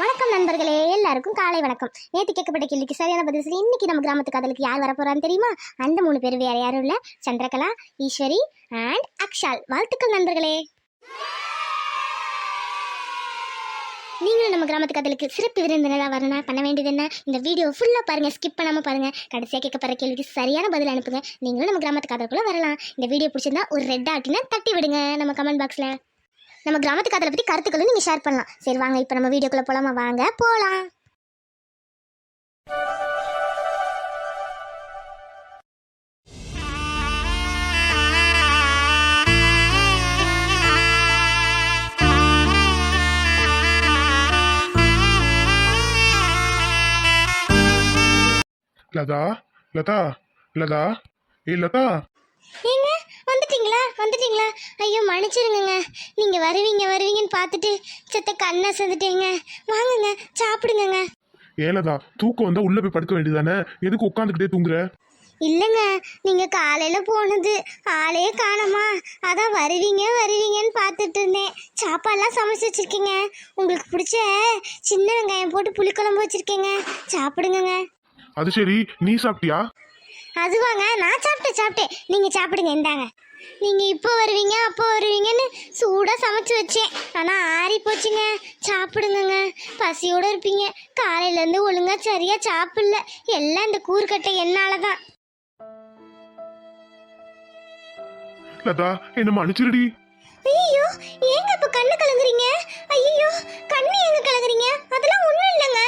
வணக்கம் நண்பர்களே எல்லாருக்கும் காலை வணக்கம். நேற்று கேட்கப்பட்ட கேள்விக்கு சரியான பதில் சரி இன்னைக்கு நம்ம கிராமத்து காதலுக்கு யார் வரப்போறான்னு தெரியுமா? அந்த மூணு பேர் வேற யாரும் இல்ல. சந்திரகலா ஈஸ்வரி அண்ட் அக்ஷால். வாழ்த்துக்கள் நண்பர்களே. நீங்களும் நம்ம கிராமத்து காதலுக்கு சிறப்பு விருந்தினராக வரணும். பண்ண வேண்டியது என்ன? இந்த வீடியோ ஃபுல்லாக பாருங்கள் ஸ்கிப் பண்ணாமல் பாருங்கள் கடைசியாக கேட்கப்படுற கேள்விக்கு சரியான பதில் அனுப்புங்க. நீங்களும் நம்ம கிராமத்து காதலுக்குள்ள வரலாம். இந்த வீடியோ பிடிச்சிருந்தா ஒரு ரெட் ஆட்டினா தட்டி விடுங்க நம்ம கமெண்ட் பாக்ஸில் நம்ம கிராமத்து காதலை பற்றி கருத்துக்களும் நீங்கள் ஷேர் பண்ணலாம். சரி வாங்க இப்போ நம்ம வீடியோக்குள்ளே போகலாமா வாங்க போகலாம் லதா லதா லதா ஏ லதா. ஏங்க வந்துட்டீங்களா? ஐயோ மன்னிச்சிருங்கங்க. நீங்கள் வருவீங்க வருவீங்கன்னு பார்த்துட்டு செத்த கண்ணை செஞ்சுட்டீங்க வாங்குங்க சாப்பிடுங்கங்க. ஏ லதா தூக்கம் வந்தா உள்ள போய் படுக்க வேண்டியதானே எதுக்கு உட்காந்துக்கிட்டே தூங்குற? இல்லைங்க நீங்கள் காலையில் போனது ஆளே காணோமா? அதான் வருவீங்க வருவீங்கன்னு பார்த்துட்டு இருந்தேன். சாப்பாடெல்லாம் சமைச்சு வச்சுருக்கீங்க. உங்களுக்கு பிடிச்ச சின்ன வெங்காயம் போட்டு புளிக்குழம்பு வச்சுருக்கேங்க. சாப்பிடுங்கங்க. அது சரி நீ சாப்பிட்டியா? அதுவாங்க நான் சாப்பிட்டேன் சாப்பிட்டேன். நீங்கள் சாப்பிடுங்க இந்தாங்க. நீங்கள் இப்போ வருவீங்க அப்போ வருவீங்கன்னு சூடாக சமைச்சு வச்சேன். ஆனால் ஆறி போச்சுங்க. சாப்பிடுங்கங்க. பசியோடு இருப்பீங்க. காலையிலேருந்து ஒழுங்காக சரியாக சாப்பிடல. எல்லாம் இந்த கூறுக்கட்டை என்னால் தான் லதா என்ன மன்னிச்சிருடி. ஐயோ ஏங்க இப்போ கண்ணு கலங்குறீங்க? ஐயோ கண்ணு ஏங்க கலங்குறீங்க? அதெல்லாம் ஒன்றும் இல்லைங்க.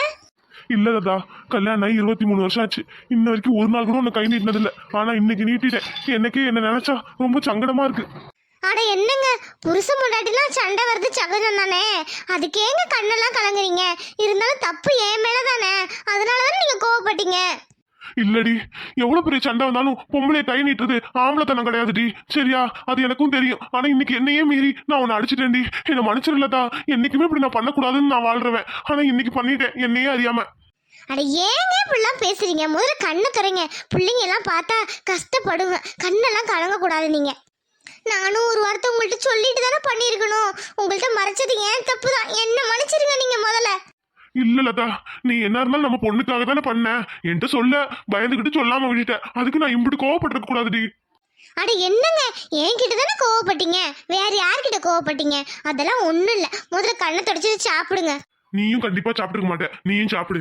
இல்லை லதா கல்யாணம் ஆகி இருபத்தி மூணு வருஷம் ஆச்சு. இன்ன வரைக்கும் ஒரு நாள் கூட உன்னை கை நீட்டினது இல்லை ஆனா இன்னைக்கு நீட்டிட்டேன். எனக்கே என்ன நினைச்சா ரொம்ப சங்கடமா இருக்கு. அட என்னங்க? புருஷன் முன்னாடினா சண்டை வருது சகஜம் தானே? அதுக்கு ஏங்க கண்ணெல்லாம் கலங்குறீங்க? இருந்தாலும் தப்பு என் மேல தானே அதனால தானே நீங்க கோவப்பட்டீங்க? இல்லடி. எவ்வளவு பெரிய சண்டை வந்தாலும் பொம்பளை கை நீட்டுறது ஆம்பளத்தனம் கிடையாதுடி. சரியா? அது எனக்கும் தெரியும். ஆனா இன்னைக்கு என்னையே மீறி நான் உன்னை அடிச்சிட்டேன்டி. என்ன மன்னிச்சிடலதா என்னைக்குமே இப்படி நான் பண்ணக்கூடாதுன்னு நான் வாழ்றவன். ஆனா இன்னைக்கு பண்ணிட்டேன். என்னையே அறியாம. அட ஏங்க இப்படிலாம் பேசுறீங்க? முதல்ல கண்ணை துறைங்க. பிள்ளைங்க எல்லாம் பார்த்தா கஷ்டப்படுங்க கண்ணெல்லாம் கலங்க கூடாது நீங்க. நானும் ஒரு வார்த்தை உங்கள்கிட்ட சொல்லிட்டு தானே பண்ணியிருக்கணும். உங்கள்கிட்ட மறைச்சது ஏன் தப்பு தான்? என்ன மன்னிச்சிருங்க நீங்க முதல்ல. இல்ல லதா நீ என்ன இருந்தாலும் நம்ம பொண்ணுக்காக தானே பண்ண. என்கிட்ட சொல்ல பயந்துகிட்டு சொல்லாம விட்டுட்ட. அதுக்கு நான் இம்பிட்டு கோவப்பட்டிருக்க கூடாதுடி. அட என்னங்க? என்கிட்ட தானே கோவப்பட்டீங்க? வேற யார்கிட்ட கோவப்பட்டீங்க? அதெல்லாம் ஒண்ணும் இல்ல. முதல்ல கண்ணை தொடச்சு சாப்பிடுங்க. நீயும் கண்டிப்பா சாப்பிட்டுக்க மாட்டே. நீயும் சாப்பிடு.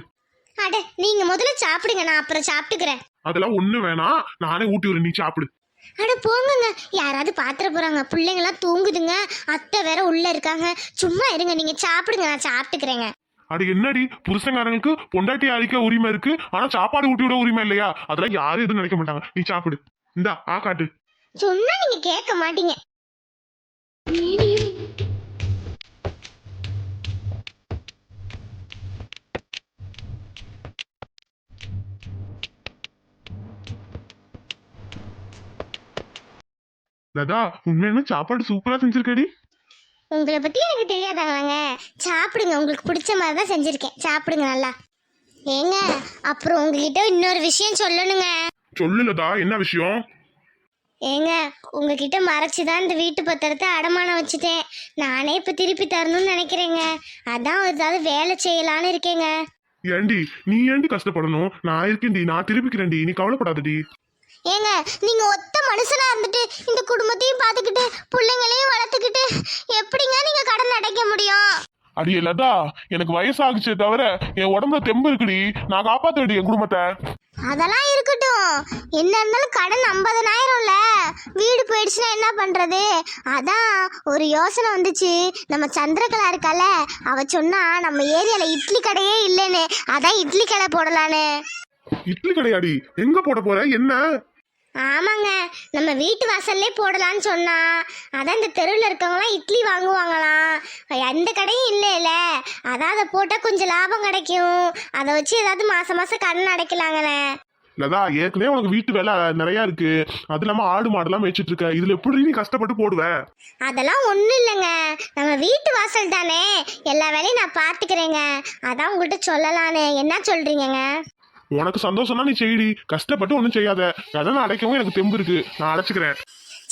அட நீங்க முதல்ல சாப்பிடுங்க. நான் அப்புறம் சாப்பிட்டுக்கிறேன். அதெல்லாம் ஒண்ணு வேணாம் நானே ஊட்டி வரேன் நீ சாப்பிடு. அட போங்கங்க. யாராவது பாத்திர போறாங்க. பிள்ளைங்களாம் தூங்குதுங்க. அத்தை வேற உள்ள இருக்காங்க. சும்மா இருங்க. நீங்க சாப்பிடுங்க. நான் சாப்பிட்டுக்கிறேங்க. அது என்னடி? புருஷங்காரங்களுக்கு பொண்டாட்டி அழிக்க உரிமை இருக்கு. ஆனா சாப்பாடு ஊட்டி விட உரிமை இல்லையா? அதெல்லாம் யாரும் எதுவும் நினைக்க மாட்டாங்க. நீ சாப்பிடு. இந்தா ஆ காட்டு. சொன்னா நீங்க கேட்க மாட்டீங்க. லதா உண்மையுமே சாப்பாடு சூப்பரா செஞ்சிருக்கடி. உங்களை பத்தி எனக்கு தெரியாதாங்க சாப்பிடுங்க உங்களுக்கு பிடிச்ச மாதிரி தான் செஞ்சிருக்கேன். சாப்பிடுங்க நல்லா. ஏங்க அப்புறம் உங்ககிட்ட இன்னொரு விஷயம் சொல்லணுங்க. சொல்லு லதா என்ன விஷயம்? ஏங்க உங்ககிட்ட மறைச்சு தான் இந்த வீட்டு பத்திரத்தை அடமானம் வச்சுட்டேன். நானே இப்போ திருப்பி தரணும்னு நினைக்கிறேங்க. அதான் ஏதாவது வேலை செய்யலான்னு இருக்கேங்க. ஏண்டி நீ ஏண்டி கஷ்டப்படணும்? நான் இருக்கேன்டி நான் திருப்பிக்கிறேன்டி. நீ கவலைப்படாதடி. ஏங்க நீங்க ஒத்த மனுஷனா இருந்துட்டு இந்த குடும்பத்தையும் பார்த்துக்கிட்டு பிள்ளைங்களையும் வளர்த்துக்கிட்டு எப்படிங்க நீங்க கடன் அடைக்க முடியும்? அடியே லதா எனக்கு வயசாகுச்சே தவிர என் உடம்புல தெம்பு இருக்குடி. நான் காப்பாத்தடி என் குடும்பத்தை. அதெல்லாம் இருக்கட்டும். என்ன இருந்தாலும் கடன் ஐம்பதனாயிரம்ல வீடு போயிடுச்சுன்னா என்ன பண்றது? அதான் ஒரு யோசனை வந்துச்சு. நம்ம சந்திரகலா இருக்கால அவ சொன்னா நம்ம ஏரியால இட்லி கடையே இல்லைன்னு. அதான் இட்லி கடை போடலான்னு. இட்லி கிடையாடி எங்க போட போற? என்ன? ஆமாங்க. நம்ம வீட்டு வாசல்லே போடலான்னு சொன்னா அதான் இந்த தெருவில் இருக்கவங்களாம் இட்லி வாங்குவாங்களாம். எந்த கடையும் இல்லைல்ல அதான் அதை போட்டால் கொஞ்சம் லாபம் கிடைக்கும். அதை வச்சு ஏதாவது மாசம் மாசம் கடன் அடைக்கலாங்களே. லதா ஏற்கனவே உனக்கு வீட்டு வேலை நிறைய இருக்கு. அது இல்லாம ஆடு மாடெல்லாம் மேய்ச்சிட்டு இருக்க. இதுல எப்படி நீ கஷ்டப்பட்டு போடுவ? அதெல்லாம் ஒன்றும் இல்லைங்க. நம்ம வீட்டு வாசல் தானே. எல்லா வேலையும் நான் பார்த்துக்கிறேங்க. அதான் உங்கள்கிட்ட சொல்லலான்னு. என்ன சொல்றீங்கங்க? உனக்கு சந்தோஷம்னா நீ செய்டி. கஷ்டப்பட்டு ஒன்றும் செய்யாத. கடன் அடைக்கவும் எனக்கு தெம்பு இருக்கு. நான் அடைச்சுக்கிறேன்.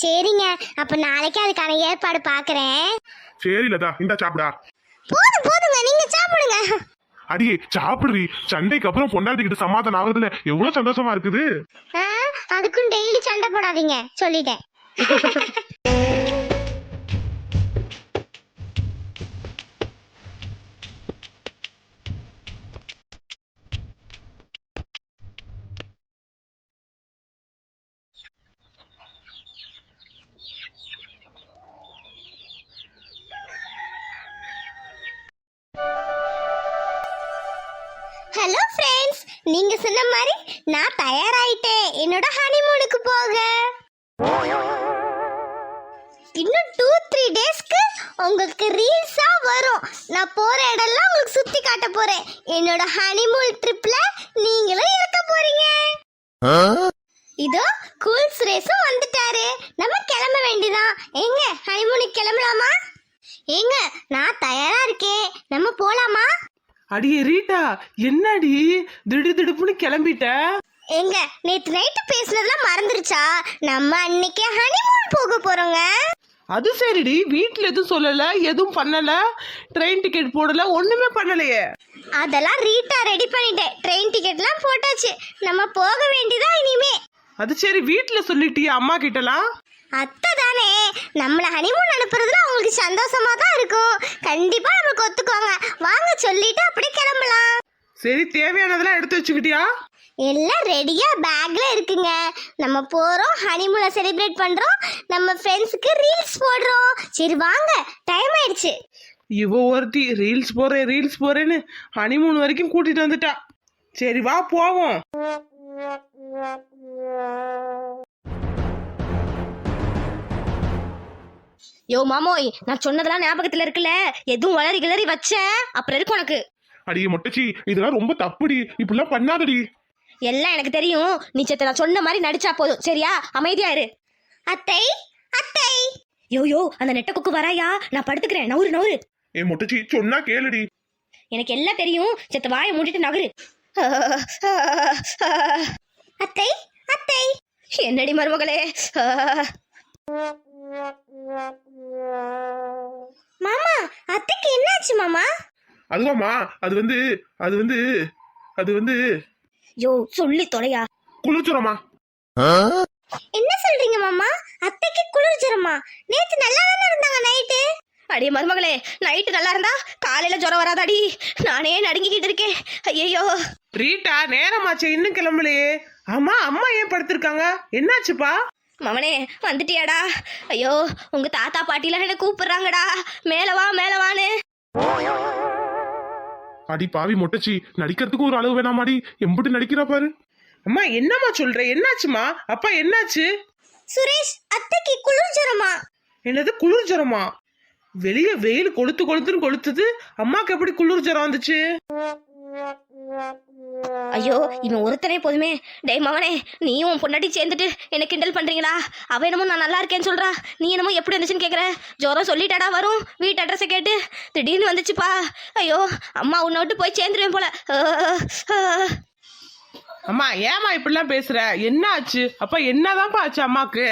சரிங்க. அப்போ நாளைக்கு அதுக்கான ஏற்பாடு பார்க்குறேன் சரி லதா. இந்தா சாப்பிடா. போதும் போதுங்க. நீங்கள் சாப்பிடுங்க. அடியே சாப்பிடுறி. சண்டைக்கு அப்புறம் பொண்டாட்டிக்கிட்ட சமாதானம் ஆகுதுல எவ்வளவு சந்தோஷமா இருக்குது? ஆ, அதுக்கும் டெய்லி சண்டை போடாதீங்க. சொல்லிட்டேன். நீங்க சொன்ன மாதிரி நான் தயாராயிட்டேன். என்னோட ஹனிமூனுக்கு போக. இன்னும் டூ த்ரீ டேஸ்க்கு உங்களுக்கு ரீல்ஸா வரும். நான் போற இடம்லாம் உங்களுக்கு சுத்தி காட்ட போறேன். என்னோட ஹனிமூன் ட்ரிப்ல நீங்களும் இருக்க போறீங்க. இதோ கூல் சுரேஷும் வந்துட்டாரு. நம்ம கிளம்ப வேண்டியதான் எங்க ஹனிமூனுக்கு கிளம்பலாமா? ஏங்க நான் தயாரா இருக்கேன். நம்ம போலாமா? அடியே ரீட்டா என்னடி திடு திடுப்புன்னு கிளம்பிட்ட? எங்க நேத்து நைட்டு பேசுனதெல்லாம் மறந்துருச்சா? நம்ம அன்னைக்கு ஹனிமூன் போக போறோங்க. அது சரிடி வீட்ல எதுவும் சொல்லல எதுவும் பண்ணல ட்ரெயின் டிக்கெட் போடல ஒண்ணுமே பண்ணலையே. அதெல்லாம் ரீட்டா ரெடி பண்ணிட்டேன். ட்ரெயின் டிக்கெட்லாம் போட்டாச்சு. நம்ம போக வேண்டியதா இனிமே. அது சரி வீட்ல சொல்லிட்டியா அம்மா கிட்டலாம்? அத்தை தானே நம்மள ஹனிமூன் அனுப்புறதுல அவங்களுக்கு சந்தோஷமா தான் இருக்கும். கண்டிப்பா நம்மளுக்கு ஒத்துக்குவாங்க வாங்க சொல்லிட்டு அப்படியே கிளம்பலாம். சரி தேவையானதெல்லாம் எடுத்து வச்சுக்கிட்டியா? எல்லாம் ரெடியா பேக்ல இருக்குங்க. நம்ம போறோம் ஹனிமூனை செலிப்ரேட் பண்றோம். நம்ம ஃப்ரெண்ட்ஸுக்கு ரீல்ஸ் போடுறோம். சரி வாங்க. டைம் ஆயிடுச்சு. இவ ஒருத்தி ரீல்ஸ் போறேன் ரீல்ஸ் போறேன்னு ஹனிமூன் வரைக்கும் கூட்டிட்டு வந்துட்டா. சரி வா போவோம். யோ மாமோய் நான் சொன்னதெல்லாம் ஞாபகத்துல இருக்குல்ல? எதுவும் வளரி கிளறி வச்ச? அப்புறம் இருக்கு உனக்கு? அடியே மொட்டச்சி இதெல்லாம் ரொம்ப தப்புடி. இப்படிலாம் பண்ணாதடி. எல்லாம் எனக்கு தெரியும். நீ செத்த நான் சொன்ன மாதிரி நடிச்சா போதும். சரியா? அமைதியா இரு. அத்தை அத்தை. யோ யோ அந்த நெட்ட குக்கு வராயா? நான் படுத்துக்கிறேன். நவுரு நவுரு ஏ மொட்டச்சி சொன்னா கேளுடி. எனக்கு எல்லாம் தெரியும். செத்த வாயை மூடிட்டு நகரு. அத்தை அத்தை. என்னடி மருமகளே? மாமா அத்தைக்கு என்னாச்சு மாமா? அதுவாம்மா அது வந்து அது வந்து அது வந்து யோ சொல்லி தொலையா. குளிர்ச்சுரமா என்ன சொல்றீங்க மாமா? அத்தைக்கு குளிர் ஜுரமா? நேத்து நல்லா தானே இருந்தாங்க நைட்டு? அடியே மருமகளே நைட்டு நல்லா இருந்தா காலையில ஜுரம் வராதாடி. நானே நடுங்கிக்கிட்டு இருக்கேன். ஐயோ ரீட்டா நேரமாச்சே இன்னும் கிளம்பலையே. ஆமா அம்மா ஏன் படுத்திருக்காங்க? என்னாச்சுப்பா? மவனே வந்துட்டியாடா? ஐயோ உங்க தாத்தா பாட்டிலாம் என்ன கூப்பிடுறாங்கடா. மேல வா மேல வான்னு. அடி பாவி மொட்டச்சி நடிக்கிறதுக்கு ஒரு அளவு வேணாமாடி. எம்பிட்டு நடிக்கிறா பாரு. அம்மா என்னம்மா சொல்ற? என்னாச்சுமா அப்பா என்னாச்சு? சுரேஷ் அத்தைக்கு குளிர் ஜுரமா? என்னது குளிர் ஜுரமா? வெளியே வெயில் கொளுத்து கொளுத்துன்னு கொளுத்துது. அம்மாக்கு எப்படி குளிர் ஜுரம் வந்துச்சு? ஐயோ இவன் ஒருத்தனே போதுமே. டேய் மவனே நீயும் உன் பொண்டாட்டி சேர்ந்துட்டு என்ன கிண்டல் பண்றீங்களா? அவ என்னமோ நான் நல்லா இருக்கேன்னு சொல்றா. நீ என்னமோ எப்படி இருந்துச்சுன்னு கேக்குற? ஜுரம் சொல்லிட்டாடா வரும். வீட்டு அட்ரஸை கேட்டு. திடீர்னு வந்துச்சுப்பா. ஐயோ அம்மா உன்னை விட்டு போய் சேர்ந்துருவேன் போல. அம்மா ஏமா இப்படிலாம் பேசுற? என்ன ஆச்சு அப்பா என்னதான்ப்பா ஆச்சு அம்மாக்கு?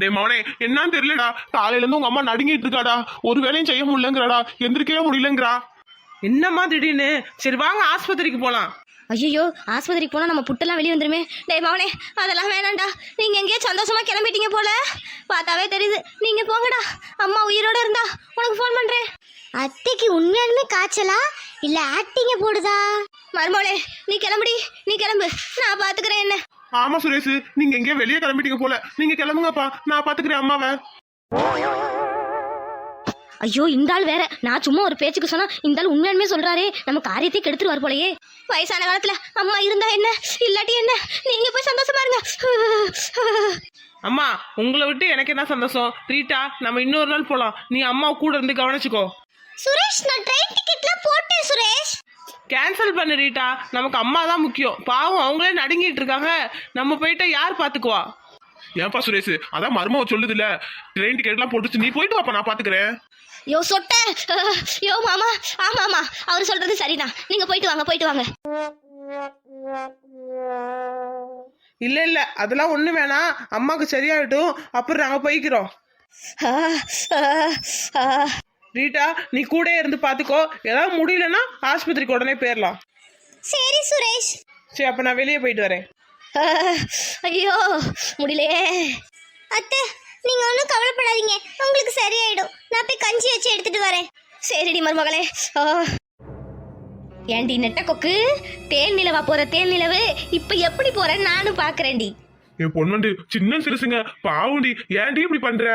டேய் மவனே என்னன்னு தெரியலடா. காலையில இருந்து உங்க அம்மா நடுங்கிட்டு இருக்காடா. ஒரு வேலையும் செய்ய முடியலங்கிறாடா. எந்திரிக்கவே முடியலங்கிறா. என்னம்மா திடீர்னு? சரி வாங்க ஆஸ்பத்திரிக்கு போலாம். ஐயோ ஆஸ்பத்திரிக்கு போனா நம்ம புட்டெல்லாம் வெளியே வந்துருமே. டேய் மவனே அதெல்லாம் வேணாம்டா. நீங்க எங்கேயோ சந்தோஷமா கிளம்பிட்டீங்க போல. பார்த்தாவே தெரியுது. நீங்க போங்கடா. அம்மா உயிரோட இருந்தா உனக்கு ஃபோன் பண்றேன். அத்தைக்கு உண்மையாலுமே காய்ச்சலா? இல்ல ஆக்டிங்க போடுதா? மருமோளே நீ கிளம்புடி. நீ கிளம்பு. நான் பாத்துக்கிறேன் என்ன. ஆமா சுரேஷ். நீங்க எங்கேயோ வெளியே கிளம்பிட்டீங்க போல. நீங்க கிளம்புங்கப்பா. நான் பாத்துக்கிறேன் அம்மாவை. ஐயோ இந்த ஆள் வேற. நான் சும்மா ஒரு பேச்சுக்கு சொன்னா இந்த ஆள் உண்மையாலுமே சொல்றாரே. நம்ம காரியத்தை கெடுத்துருவார் போலயே. வயசான காலத்துல அம்மா இருந்தா என்ன? இல்லாட்டி என்ன? நீங்க போய் சந்தோஷமா இருங்க. அம்மா உங்களை விட்டு எனக்கு என்ன சந்தோஷம்? ரீட்டா நம்ம இன்னொரு நாள் போலாம். நீ அம்மா கூட இருந்து கவனிச்சுக்கோ. சுரேஷ் நான் ட்ரெயின் டிக்கெட்லாம் போட்டேன் சுரேஷ். கேன்சல் பண்ணு ரீட்டா. நமக்கு அம்மா தான் முக்கியம். பாவம் அவங்களே நடுங்கிட்டு இருக்காங்க. நம்ம போயிட்டா யார் பாத்துக்குவா? ஏன்பா சுரேஷ் அதான் மருமவ சொல்லுதுல. ட்ரெயின் டிக்கெட் எல்லாம் போட்டுச்சு. நீ போயிட்டு வாப்பா நான் பாத்துக்கிறேன். யோ சொட்ட. யோ மாமா. ஆமா ஆமா அவர் சொல்றது சரிதான் நீங்க போயிட்டு வாங்க போயிட்டு வாங்க. இல்ல இல்ல. அதெல்லாம் ஒண்ணு வேணாம். அம்மாக்கு சரியாயிட்டும் அப்புறம் நாங்க போய்க்கிறோம். ரீட்டா நீ கூட இருந்து பாத்துக்கோ. ஏதாவது முடியலன்னா ஆஸ்பத்திரிக்கு உடனே போயிடலாம் சரி சுரேஷ். சரி அப்ப நான் வெளியே போயிட்டு வரேன். ஐயோ முடியலையே. அத்தை நீங்க ஒன்றும் கவலைப்படாதீங்க. உங்களுக்கு சரியாயிடும். நான் போய் கஞ்சி வச்சு எடுத்துட்டு வரேன். சரிடி மருமகளே. ஓ ஏண்டி நெட்ட கொக்கு தேன் நிலவா போற தேன் நிலவு? இப்ப எப்படி போறேன்னு நானும் பாக்குறேன்டி. என் பொண்ணு சின்ன சிறுசுங்க. பாவுண்டி ஏன்டி இப்படி பண்ற?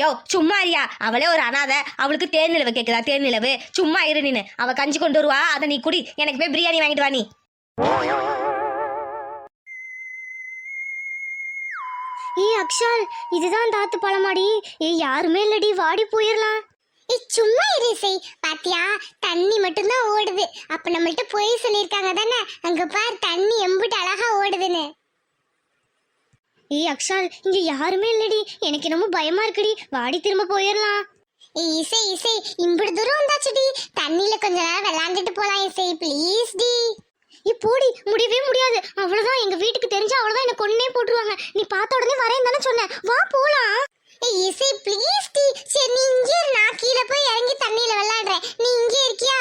யோ சும்மா இருயா. அவளே ஒரு அனாதை. அவளுக்கு தேன் நிலவு கேக்குதா? தேன் நிலவு. சும்மா இரு நீனு அவ கஞ்சி கொண்டு வருவா. அதை நீ குடி. எனக்கு போய் பிரியாணி வாங்கிட்டு வா நீ. ஏய் அக்ஷால் இதுதான் தாத்து பழமாடி. ஏய் யாருமே இல்லடி வாடி போயிடலாம் ஏய் சும்மா இரிசை பாத்தியா தண்ணி மட்டும்தான் ஓடுது. அப்ப நம்மள்ட்ட போய் சொல்லியிருக்காங்க தானே? அங்க பார் தண்ணி எம்பிட்டு அழகா ஓடுதுன்னு. ஏய் அக்ஷால் இங்க யாருமே இல்லடி. எனக்கு என்னமோ பயமா இருக்குடி. வாடி திரும்ப போயிடலாம் ஏய் இசை இசை. இம்பிட்டு தூரம் வந்தாச்சுடி. தண்ணியில கொஞ்ச நேரம் விளையாண்டுட்டு போலாம் இசை. ப்ளீஸ் டி. ஏய் போடி முடியவே முடியாது. அவ்வளோதான் எங்கள் வீட்டுக்கு தெரிஞ்சா அவ்வளோதான் என்னை கொன்னே போட்டுருவாங்க. நீ பார்த்த உடனே வரேன் தானே சொன்னேன். வா போலாம். ஏய் இசை ப்ளீஸ் டி. சரி நீ இங்கே நான் கீழே போய் இறங்கி தண்ணியில் விளாடுறேன் நீ இங்கே இருக்கியா?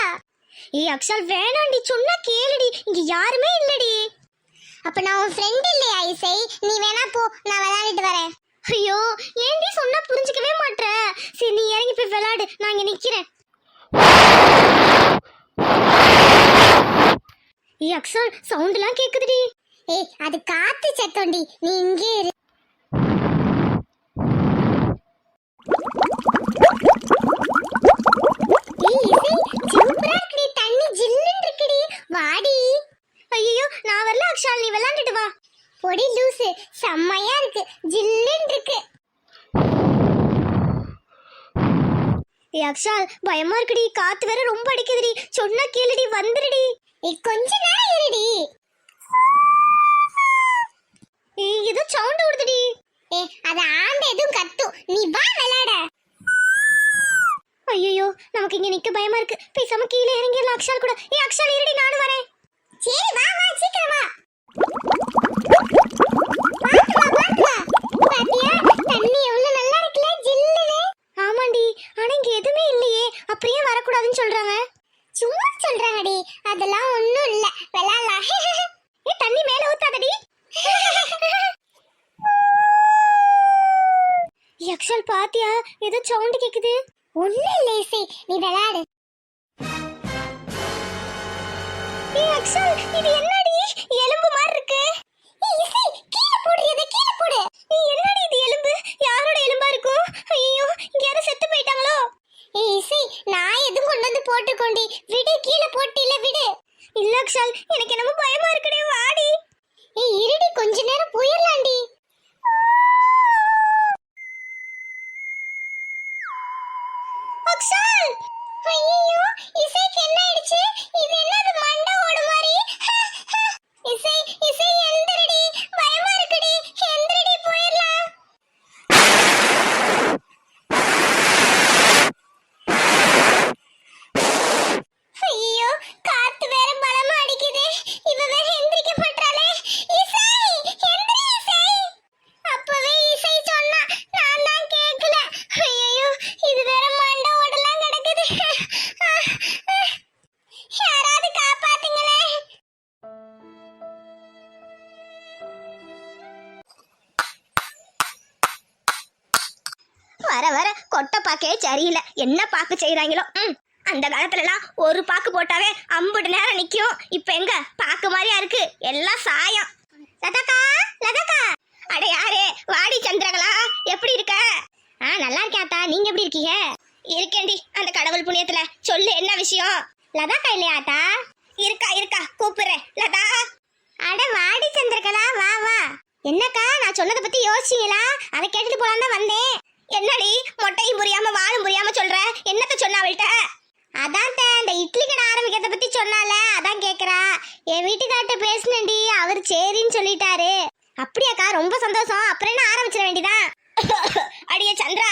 ஏ அக்ஷால் வேணாண்டி சொன்னா கேளுடி. இங்கே யாருமே இல்லடி. அப்போ நான் உன் ஃப்ரெண்ட் இல்லையா இசை? நீ வேணா போ. நான் விளையாடிட்டு வரேன். ஐயோ ஏன்டி சொன்னா புரிஞ்சுக்கவே மாட்ற? சரி நீ இறங்கி போய் விளையாடு. நான் இங்கே நிற்கிறேன் ஏய் அக்ஷால் சவுண்ட்லாம் கேக்குதுடி. ஏய் அது காத்து சத்தம்டி நீ இங்கே இரு. இருக்குடி தண்ணி ஜில்லுன்னு இருக்குடி. வாடி. ஐயோ நான் வரல அக்ஷால் நீ விளையாண்டுட்டு வா. பொடி லூசு செம்மையா இருக்கு ஜில்லுன்னு இருக்கு. ஏய் அக்ஷால் பயமா இருக்குடி காத்து வேற ரொம்ப அடிக்குதுடி. சொன்னா கேளுடி வந்துடுடி கொஞ்ச நேரம் இருடி. ஏதோ சவுண்ட் விடுதுடி ஏய் அது ஆண்ட எதுவும் கத்தும் நீ வா விளையாட. ஐயோ நமக்கு இங்க நிக்க பயமா இருக்கு. பேசாம கீழே இறங்கிடலாம் அக்ஷால் கூட. ஏய் அக்ஷால் இருடி நானும் வரேன். சரி வா வா சீக்கிரம். வா நல்லா ஆமாண்டி ஆனா இங்க எதுவுமே இல்லையே. அப்படியே வரக்கூடாதுன்னு சொல்றாங்க. சும்மா சொல்றாங்கடி அதெல்லாம் ஒண்ணும் இல்ல. விளையாடலாம். ஏ தண்ணி மேல ஊத்தாதடி. யக்ஷல் பாத்தியா? ஏதோ சவுண்ட் கேக்குது. ஒண்ணு இல்ல இசை. நீ விளையாடு. அக்ஷல் இது என்னடி? எலும்பு மாதிரி இருக்கு. இசை கீழே போடு இதை கீழே போடு. என்னடி இது எலும்பு? யாரோட எலும்பா இருக்கும்? ஐயோ இங்க யாரும் செத்து போயிட்டாங்களோ? ஏய் இசை நான் எதுவும் கொண்டு வந்து போட்டுக்கொண்டி. விடு கீழே போட்டில விடு. இல்ல அக்ஷல் எனக்கு என்னமோ பயமா இருக்குடே வாடி. ஏய் இருடி கொஞ்ச நேரம் போயிரலாம்டி ஐயோ இசைக்கு என்ன ஆயிடுச்சு? இது என்னது மண்டை மாதிரி? இசை இசை எந்திரடி பயமா இருக்குடி. எந்திரடி போய் இருக்கு எல்லாம் சாயம். லதாக்கா லதாக்கா. அட யாரே? வாடி சந்திரகலா. எப்படி இருக்க? ஆ நல்லா இருக்கேன் அத்தா. நீங்க எப்படி இருக்கீங்க? இருக்கேன்டி அந்த கடவுள் புண்ணியத்துல. சொல்லு என்ன விஷயம்? லதாக்கா இல்லையா அத்தா? இருக்கா இருக்கா. கூப்பிடுறேன். லதா. அட வாடி சந்திரகலா. வா வா. என்னக்கா நான் சொன்னதை பத்தி யோசிச்சீங்களா அதை கேட்டுட்டு போலாம் தான் வந்தேன் என்னடி மொட்டையும் புரியாம வாழும் புரியாம சொல்ற என்னத்த சொன்ன அவள்கிட்ட அதான் தே, இந்த இட்லி கடை ஆரம்பிக்கிறத பத்தி சொன்னால அதான் கேக்குறா என் வீட்டுக்கார்ட்ட பேசினேன்டி அவர் சரின்னு சொல்லிட்டாரு அப்படியாக்கா ரொம்ப சந்தோஷம் அப்புறம் என்ன ஆரம்பிச்சிட வேண்டியதான் அடியே சந்திரா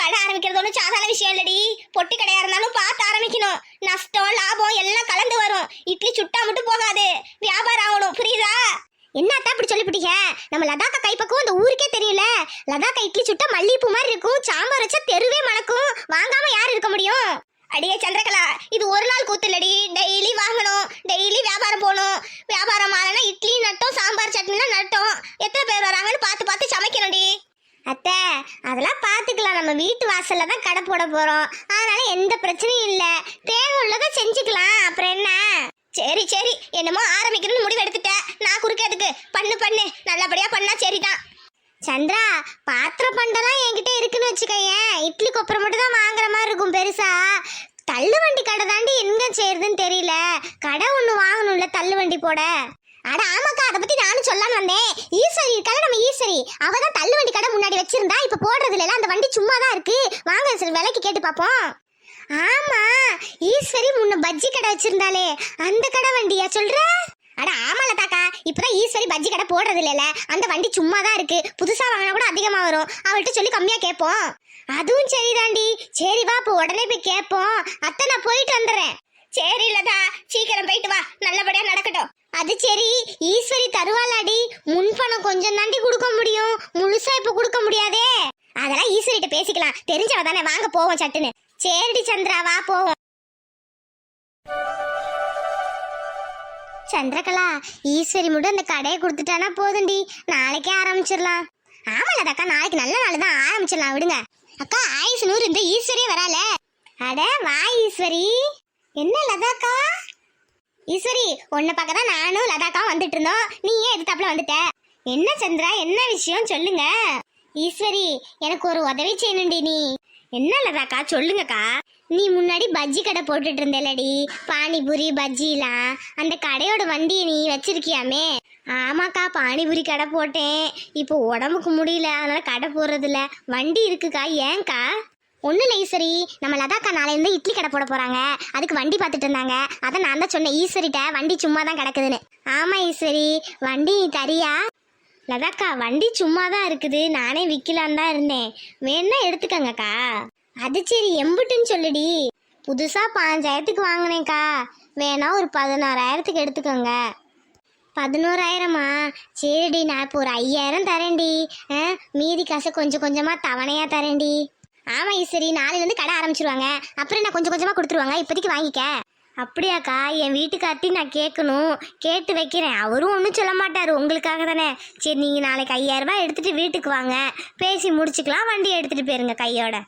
கடை ஆரம்பிக்கிறது ஒன்றும் சாதாரண விஷயம் இல்லடி பொட்டி கடையா இருந்தாலும் பார்த்து ஆரம்பிக்கணும் நஷ்டம் லாபம் எல்லாம் கலந்து வரும் இட்லி சுட்டா மட்டும் போகாது. வியாபாரம் ஆகணும். புரியுதா? என்னத்தா இப்படி சொல்லிவிட்டீங்க நம்ம லதாக்கா கைப்பக்கம் அந்த ஊருக்கே தெரியல லதாக்கா இட்லி சுட்டா மல்லிகைப்பூ மாதிரி இருக்கும். சாம்பார் வச்சா தெருவே மணக்கும். வாங்காம யார் இருக்க முடியும்? அடியே சந்திரகலா இது ஒரு நாள் கூத்து இல்லடி டெய்லி வாங்கணும். டெய்லி வியாபாரம் போகணும். வியாபாரம் ஆகலைன்னா இட்லி நட்டோம் சாம்பார் சட்னிலாம் நட்டோம். எத்தனை பேர் வராங்கன்னு பார்த்து பார்த்து சமைக்கணும்டி. அத்தை அதெல்லாம் பார்த்துக்கலாம். நம்ம வீட்டு வாசலில் தான் கடை போட போகிறோம் அதனால எந்த பிரச்சனையும் இல்லை. தேவை உள்ளதை செஞ்சுக்கலாம். அப்புறம் என்ன? சரி சரி. என்னமோ ஆரம்பிக்கணும்னு முடிவு எடுத்துட்டேன் நான் குறுக்கிறதுக்கு பண்ணு பண்ணு. நல்லபடியா பண்ணா சரிதான். சந்திரா பாத்திரம் பண்டெல்லாம் என்கிட்ட இருக்குன்னு வச்சுக்கோயேன். இட்லி கொப்பரை மட்டும் தான் வாங்குற மாதிரி இருக்கும் பெருசா. தள்ளு வண்டி கடை தாண்டி எங்க செய்யறதுன்னு தெரியல. கடை ஒன்று வாங்கணும்ல தள்ளு வண்டி போட. அட ஆமாக்கா. அதை பத்தி நானும் சொல்லான்னு வந்தேன். ஈஸ்வரி இருக்கால நம்ம ஈஸ்வரி அவ தான் தள்ளு வண்டி கடை முன்னாடி வச்சிருந்தா இப்ப போடுறதுல அந்த வண்டி சும்மா தான் இருக்கு. வாங்க சரி விலைக்கு கேட்டு பார்ப்போம். ஆமா ஈஸ்வரி முன்ன பஜ்ஜி கடை வச்சிருந்தாலே அந்த கடை வண்டியா சொல்ற? அட ஆமால தாக்கா இப்பதான் ஈஸ்வரி பஜ்ஜி கடை போடுறது இல்லைல்ல அந்த வண்டி சும்மா தான் இருக்கு. புதுசா வாங்கினா கூட அதிகமா வரும். அவள்கிட்ட சொல்லி கம்மியா கேட்போம். அதுவும் சரிதாண்டி. சரி வா இப்போ உடனே போய் கேட்போம். அத்தை நான் போயிட்டு வந்துடுறேன். சரி இல்லதா சீக்கிரம் போயிட்டு வா. நல்லபடியா நடக்கட்டும். அது சரி. ஈஸ்வரி தருவாளாடி. முன்பணம் கொஞ்சம் தாண்டி கொடுக்க முடியும். முழுசா இப்ப கொடுக்க முடியாதே. அதெல்லாம் ஈஸ்வரிட்ட பேசிக்கலாம். தெரிஞ்சவ தானே. வாங்க போவோம் சட்டுன்னு. சரிடி சந்திரா வா போவோம். சந்திரகலா ஈஸ்வரி மட்டும் அந்த கடையை கொடுத்துட்டானா போதும்டி. நாளைக்கே ஆரம்பிச்சிடலாம். ஆமால அக்கா நாளைக்கு நல்ல நாள் தான். ஆரம்பிச்சிடலாம் விடுங்க. அக்கா ஆயுசு நூறு இந்த ஈஸ்வரியே வரால அட வா ஈஸ்வரி. என்ன லதாக்கா? ஈஸ்வரி உன்னை பார்க்க தான் நானும் லதாக்கா வந்துட்டு இருந்தோம். நீ ஏன் எதிர்த்தாப்புல வந்துட்ட? என்ன சந்திரா என்ன விஷயம்? சொல்லுங்க. ஈஸ்வரி எனக்கு ஒரு உதவி செய்யணும்டி நீ. என்ன லதாக்கா சொல்லுங்கக்கா. நீ முன்னாடி பஜ்ஜி கடை போட்டுட்டு இருந்தேலடி. பானிபூரி பஜ்ஜிலாம். அந்த கடையோட வண்டியை நீ வச்சிருக்கியாமே. ஆமாக்கா பானிபூரி கடை போட்டேன். இப்போ உடம்புக்கு முடியல அதனால கடை போடுறதில்ல. வண்டி இருக்குக்கா ஏங்க்கா ஒன்றும் இல்லை ஈஸ்வரி. நம்ம லதாக்கா நாளையிலேருந்து இட்லி கடை போட போகிறாங்க அதுக்கு வண்டி பார்த்துட்டு இருந்தாங்க. அதை நான் தான் சொன்னேன் ஈஸ்வரிட்ட வண்டி சும்மா தான் கிடக்குதுன்னு. ஆமாம் ஈஸ்வரி வண்டி தரியா? லதாக்கா வண்டி சும்மா தான் இருக்குது. நானே விற்கலான் தான் இருந்தேன். வேணா எடுத்துக்கங்கக்கா. அது சரி எம்புட்டுன்னு சொல்லுடி. புதுசாக பாஞ்சாயிரத்துக்கு வாங்கினேன்க்கா. வேணா ஒரு பதினாறாயிரத்துக்கு எடுத்துக்கோங்க. பதினோராயிரமா? சரிடி நான் இப்போ ஒரு ஐயாயிரம் தரேன்டி. ஆ, மீதி காசை கொஞ்சம் கொஞ்சமாக தவணையாக தரேன்டி. ஆமாம் சரி நாளையிலேருந்து கடை ஆரம்பிச்சிருவாங்க. அப்புறம் நான் கொஞ்சம் கொஞ்சமாக கொடுத்துருவாங்க. இப்போதைக்கு வாங்கிக்க. அப்படியாக்கா என் வீட்டுக்கார்ட்டி நான் கேட்கணும். கேட்டு வைக்கிறேன். அவரும் ஒன்றும் சொல்ல மாட்டார். உங்களுக்காக தானே. சரி நீங்கள் நாளைக்கு ஐயாயிரரூபா எடுத்துகிட்டு வீட்டுக்கு வாங்க. பேசி முடிச்சுக்கலாம். வண்டி எடுத்துகிட்டு போயிருங்க கையோட.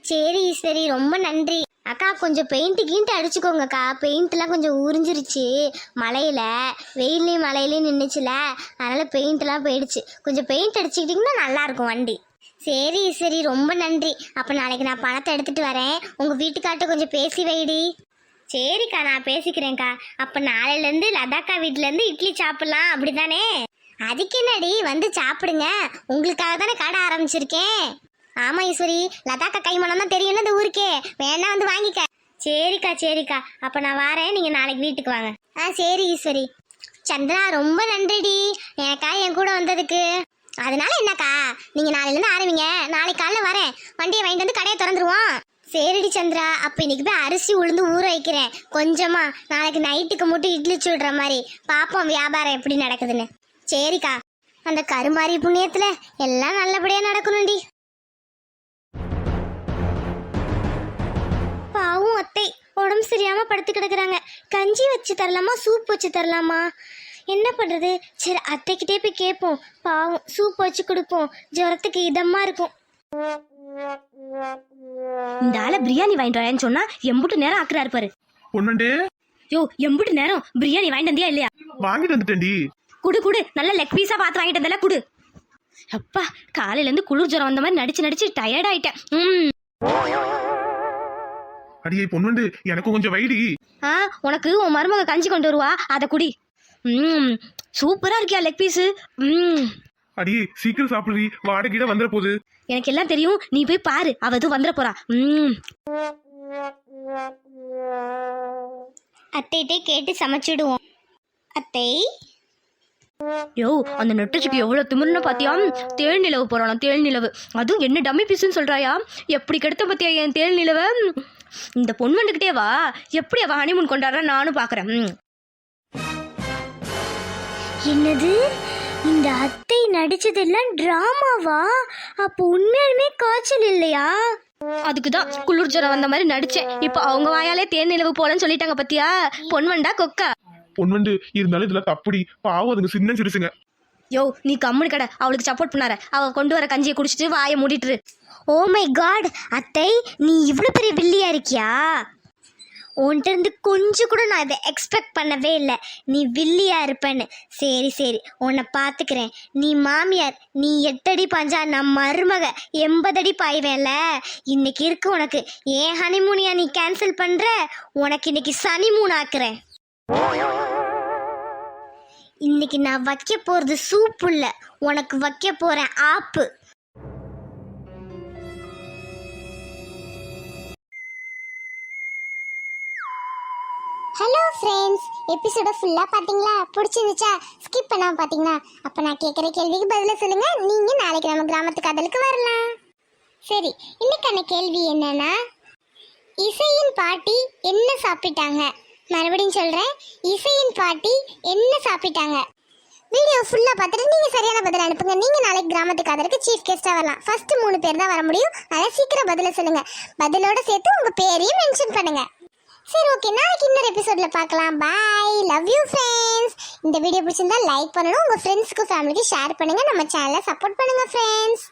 சரி ஈஸ்வரி ரொம்ப நன்றி. அக்கா கொஞ்சம் பெயிண்ட் கீண்ட் அடிச்சுக்கோங்கக்கா. பெயிண்ட்லாம் கொஞ்சம் உறிஞ்சிருச்சு. மழையில் வெயிலையும் மழையிலையும் நின்றுச்சுல அதனால் பெயிண்ட்லாம் போயிடுச்சு. கொஞ்சம் பெயிண்ட் அடிச்சுக்கிட்டிங்கன்னா நல்லாயிருக்கும் வண்டி. சரி சரி ரொம்ப நன்றி. அப்போ நாளைக்கு நான் பணத்தை எடுத்துகிட்டு வரேன். உங்கள் வீட்டுக்கார்ட்ட கொஞ்சம் பேசி வைடி. சரிக்கா நான் பேசிக்கிறேன்க்கா. அப்போ நாளையிலேருந்து லதாக்கா வீட்டிலேருந்து இட்லி சாப்பிட்லாம் அப்படிதானே அதுக்கு என்னடி வந்து சாப்பிடுங்க. உங்களுக்காக தானே கடை ஆரம்பிச்சிருக்கேன். ஆமா ஈஸ்வரி. லதாக்கா கைமணம் தான் தெரியும் இந்த ஊருக்கே? வேணா வந்து வாங்கிக்க. சரிக்கா சரிக்கா. அப்போ நான் வரேன் நீங்கள் நாளைக்கு வீட்டுக்கு வாங்க. ஆ சரி ஈஸ்வரி. சந்திரா ரொம்ப நன்றிடி. எனக்கா என் கூட வந்ததுக்கு. அதனால என்னக்கா? நீங்கள் நாளையிலேருந்து ஆரம்பிங்க. நாளைக்கு காலைல வரேன். வண்டியை வாங்கிட்டு வந்து கடையை திறந்துருவோம். சரிடி சந்திரா அப்போ இன்னைக்கு போய் அரிசி உளுந்து ஊற வைக்கிறேன். கொஞ்சமா. நாளைக்கு நைட்டுக்கு மட்டும் இட்லி சுடுற மாதிரி. பாப்போம் வியாபாரம் எப்படி நடக்குதுன்னு. சரிக்கா. அந்த கருமாரி புண்ணியத்துல எல்லாம் நல்லபடியா நடக்கணும்டி. பாவும் அத்தை. உடம்பு சரியாம படுத்து கிடக்குறாங்க. கஞ்சி வச்சு தரலாமா சூப் வச்சு தரலாமா? என்ன பண்ணுறது சரி அத்தைக்கிட்டே போய் கேட்போம். பாவம் சூப் வச்சு கொடுப்போம். ஜுரத்துக்கு இதமாக இருக்கும். இந்த ஆளை பிரியாணி வாங்கிட்டு வரேன்னு சொன்னா எம்புட்டு நேரம் ஆக்குறாரு பாரு. பொண்ணுண்டே யோ எம்புட்டு நேரம் பிரியாணி வாங்கிட்டு வந்தியா இல்லையா? வாங்கிட்டு வந்துட்டேன்டி. குடு குடு. நல்ல லெக் பீஸா பார்த்து வாங்கிட்டு வந்தல குடு. அப்பா காலையில இருந்து குளிர் ஜுரம் வந்த மாதிரி நடிச்சு நடிச்சு டயர்ட் ஆயிட்டேன். ம் அடியே பொண்ணுண்டு எனக்கும் கொஞ்சம் வைடி. ஆ உனக்கு உன் மருமக கஞ்சி கொண்டு வருவா அதை குடி. ம் சூப்பரா இருக்கியா லெக் பீஸு ம் அடியே சீக்கிரம் சாப்பிடுறி வாடகையிட வந்துட போகுது. எனக்கு எல்லாம் தெரியும். நீ போய் பாரு. அவ எதுவும் வந்துட போறா. ம். அத்தைகிட்டே கேட்டு சமைச்சிடுவோம். அத்தை. யோ அந்த நெட்டச்சிக்கு எவ்வளவு திமிருன்னு பாத்தியா? தேள் நிலவு போறானா தேள் நிலவு. அதுவும் என்ன டம்மி பீஸ்னு சொல்றாயா? எப்படி கெடுத்த பாத்தியா என் தேள் நிலவ? இந்த பொண்ணு வந்துகிட்டே வா. எப்படி அவ ஹனிமூன் கொண்டாடுறா? நானும் பாக்குறேன். ம். என்னது? இந்த அத்தை நடிச்சதெல்லாம் டிராமாவா அப்போ உண்மையாலுமே காய்ச்சல் இல்லையா? அதுக்கு தான் குளிர் ஜுரம் வந்த மாதிரி நடிச்சேன். இப்போ அவங்க வாயாலே தேன் நிலவு போலன்னு சொல்லிட்டாங்க பத்தியா? பொன்வண்டா கொக்கா. பொன்வண்டு இருந்தாலும் இதுல தப்புடி. பாவம் அதுங்க சின்ன சிறுசுங்க. யோ நீ கம்முனு கடை. அவளுக்கு சப்போர்ட் பண்ணார அவ கொண்டு வர கஞ்சியை குடிச்சிட்டு வாயை மூடிட்டுரு ஓ மை காட் அத்தை நீ இவ்வளோ பெரிய வில்லியா இருக்கியா? உன்கிட்ட இருந்து கொஞ்சம் கூட நான் இதை எக்ஸ்பெக்ட் பண்ணவே இல்லை. நீ வில்லியா இருப்பேன்னு. சரி சரி உன்னை பார்த்துக்கிறேன். நீ மாமியார் நீ எட்டடி பாஞ்சா நான் மருமக எண்பதடி பாய்வேன்ல. இன்னைக்கு இருக்கு உனக்கு. ஏன் ஹனிமூனியா நீ கேன்சல் பண்ற? உனக்கு இன்னைக்கு சனிமூன் ஆக்குறேன். இன்னைக்கு நான் வைக்க போறது சூப்பு இல்லை. உனக்கு வைக்க போறேன் ஆப்பு. ஹலோ ஃப்ரெண்ட்ஸ் எபிசோட ஃபுல்லாக பார்த்தீங்களா? பிடிச்சிருந்துச்சா? ஸ்கிப் பண்ணாம பார்த்தீங்களா? அப்போ நான் கேட்குற கேள்விக்கு பதிலாக சொல்லுங்கள் நீங்கள் நாளைக்கு நம்ம கிராமத்து காதலுக்கு வரலாம். சரி இன்னைக்கான கேள்வி என்னன்னா இசையின் பாட்டி என்ன சாப்பிட்டாங்க? மறுபடியும் சொல்கிறேன் இசையின் பாட்டி என்ன சாப்பிட்டாங்க? வீடியோ ஃபுல்லாக பார்த்துட்டு நீங்கள் சரியான பதில் அனுப்புங்க. நீங்கள் நாளைக்கு கிராமத்து காதலுக்கு சீஃப் கெஸ்ட்டாக வரலாம். ஃபஸ்ட்டு மூணு பேர் தான் வர முடியும். அதனால் சீக்கிரம் பதில சொல்லுங்கள் பதிலோட சேர்த்து உங்கள் பேரையும் மென்ஷன் பண்ணுங்கள் சரி ஓகே நாளைக்கு இன்னொரு எபிசோட்ல பார்க்கலாம். பாய் லவ் யூ ஃப்ரெண்ட்ஸ் இந்த வீடியோ பிடிச்சிருந்தா லைக் பண்ணணும். உங்க ஃப்ரெண்ட்ஸ்க்கு ஃபேமிலிக்கு ஷேர் பண்ணுங்க. நம்ம சேனலை சப்போர்ட் பண்ணுங்க ஃப்ரெண்ட்ஸ்